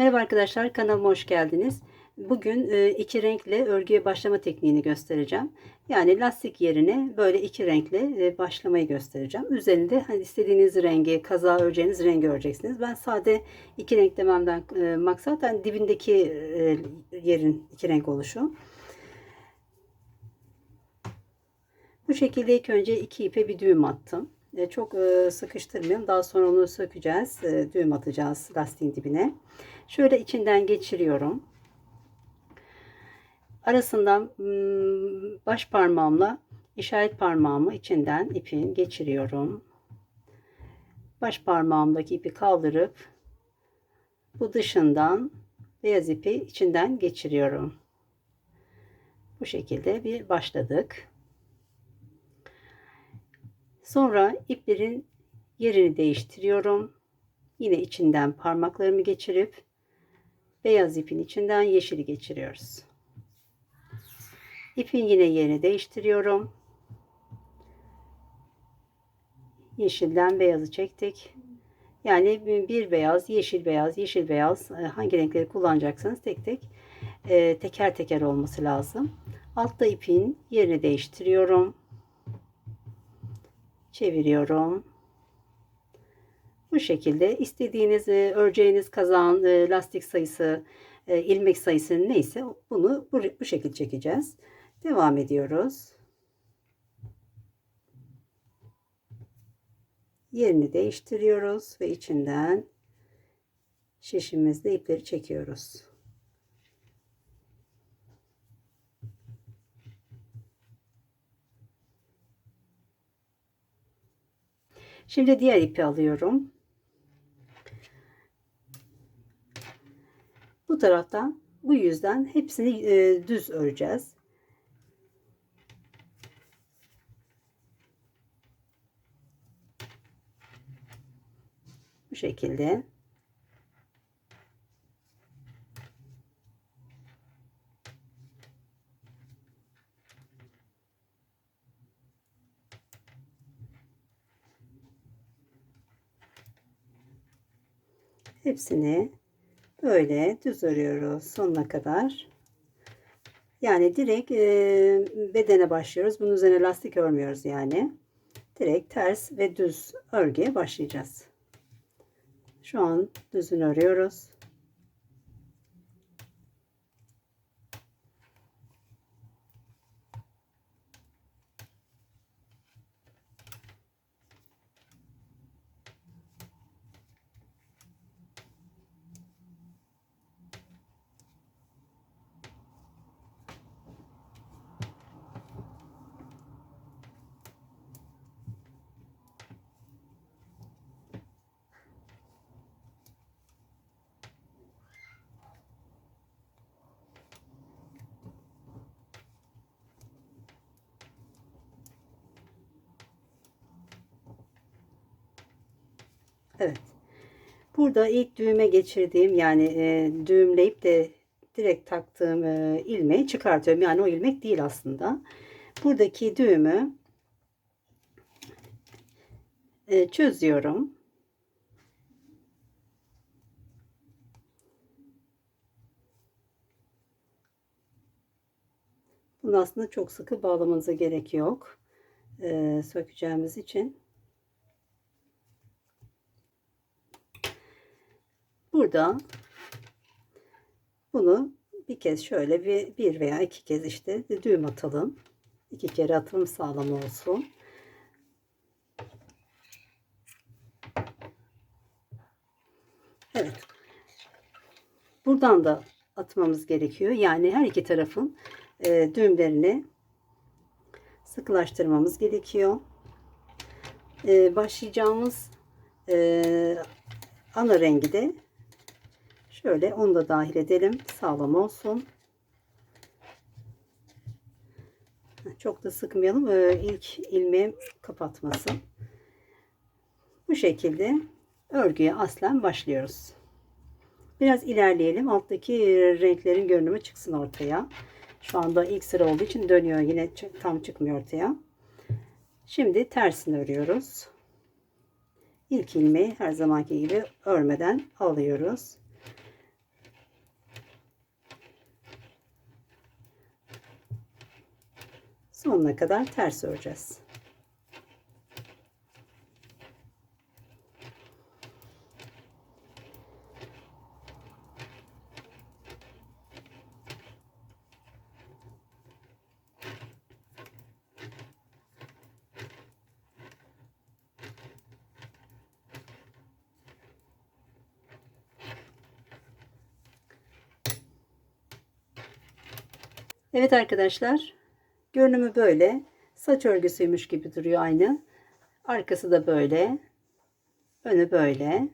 Merhaba arkadaşlar kanalıma hoş geldiniz. Bugün e, iki renkle örgüye başlama tekniğini göstereceğim. Yani lastik yerine böyle iki renkle e, başlamayı göstereceğim. Üzerinde hani istediğiniz rengi, kaza öreceğiniz rengi öreceksiniz. Ben sade iki renk dememden e, maksat hani dibindeki yerin iki renk oluşu. Bu şekilde ilk önce iki ipe bir düğüm attım. E, çok e, sıkıştırmayalım. Daha sonra onu sökeceğiz. E, düğüm atacağız lastiğin dibine. Şöyle içinden geçiriyorum. Arasından hmm, baş parmağımla işaret parmağımı içinden ipin geçiriyorum. Baş parmağımdaki ipi kaldırıp bu dışından beyaz ipi içinden geçiriyorum. Bu şekilde bir başladık. Sonra iplerin yerini değiştiriyorum. Yine içinden parmaklarımı geçirip beyaz ipin içinden yeşili geçiriyoruz. İpin yine yerini değiştiriyorum. Yeşilden beyazı çektik. Yani bir beyaz, yeşil beyaz, yeşil beyaz hangi renkleri kullanacaksanız tek tek e, teker teker olması lazım. Altta ipin yerini değiştiriyorum. Çeviriyorum. Bu şekilde istediğiniz e, öreceğiniz kazan e, lastik sayısı e, ilmek sayısı neyse bunu bu, bu şekilde çekeceğiz. Devam ediyoruz. Yerini değiştiriyoruz ve içinden şişimizde ipleri çekiyoruz. Şimdi diğer ipi alıyorum. Bu taraftan bu yüzden hepsini e, düz öreceğiz. Bu şekilde. Hepsini böyle düz örüyoruz sonuna kadar. Yani direkt e, bedene başlıyoruz. Bunun üzerine lastik örmüyoruz yani. Direkt ters ve düz örgüye başlayacağız. Şu an düzünü örüyoruz. Evet. Burada ilk düğüme geçirdiğim yani e, düğümleyip de direkt taktığım e, ilmeği çıkartıyorum. Yani o ilmek değil aslında. Buradaki düğümü e, çözüyorum. Bunu aslında çok sıkı bağlamanıza gerek yok. E, sökeceğimiz için. Burada bunu bir kez şöyle bir, bir veya iki kez işte düğüm atalım. İki kere atım sağlam olsun. Evet. Buradan da atmamız gerekiyor. Yani her iki tarafın e, düğümlerini sıkılaştırmamız gerekiyor. E, başlayacağımız e, ana rengi de Şöyle onu da dahil edelim. Sağlam olsun. Çok da sıkmayalım. Ee, ilk ilmeğim kapatmasın. Bu şekilde örgüye aslen başlıyoruz. Biraz ilerleyelim. Alttaki renklerin görünümü çıksın ortaya. Şu anda ilk sıra olduğu için dönüyor. Yine tam çıkmıyor ortaya. Şimdi tersini örüyoruz. İlk ilmeği her zamanki gibi örmeden alıyoruz sonuna kadar ters öreceğiz. Evet arkadaşlar. Görünümü böyle. Saç örgüsüymüş gibi duruyor aynı. Arkası da böyle. Önü böyle.